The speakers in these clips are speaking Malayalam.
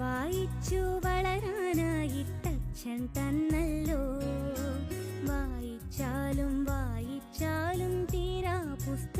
വായിച്ചു വളരാനായി തന്നല്ലോ. വായിച്ചാലും വായിച്ചാലും തീരാ പുസ്തകം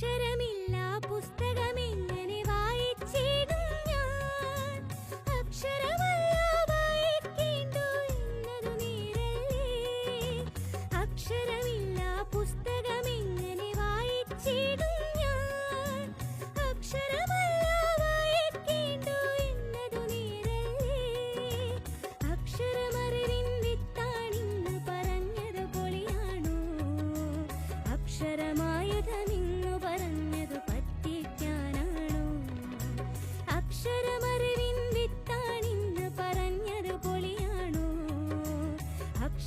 Jeremy.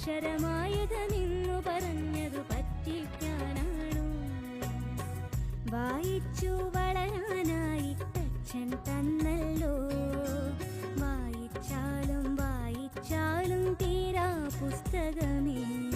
അക്ഷരമായത് നിന്നു പറഞ്ഞതു പറ്റിക്കാനാണോ വായിച്ചു വളരാനായി അച്ഛൻ തന്നല്ലോ. വായിച്ചാലും വായിച്ചാലും തീരാ പുസ്തകമേ.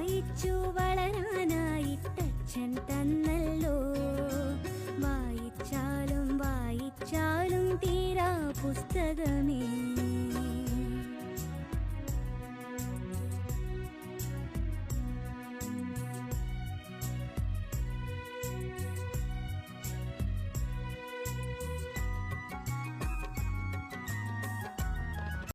വായിച്ചു വളരാനായി തച്ചൻ തന്നല്ലോ. വായിച്ചാലും വായിച്ചാലും തീരാ പുസ്തകമേ.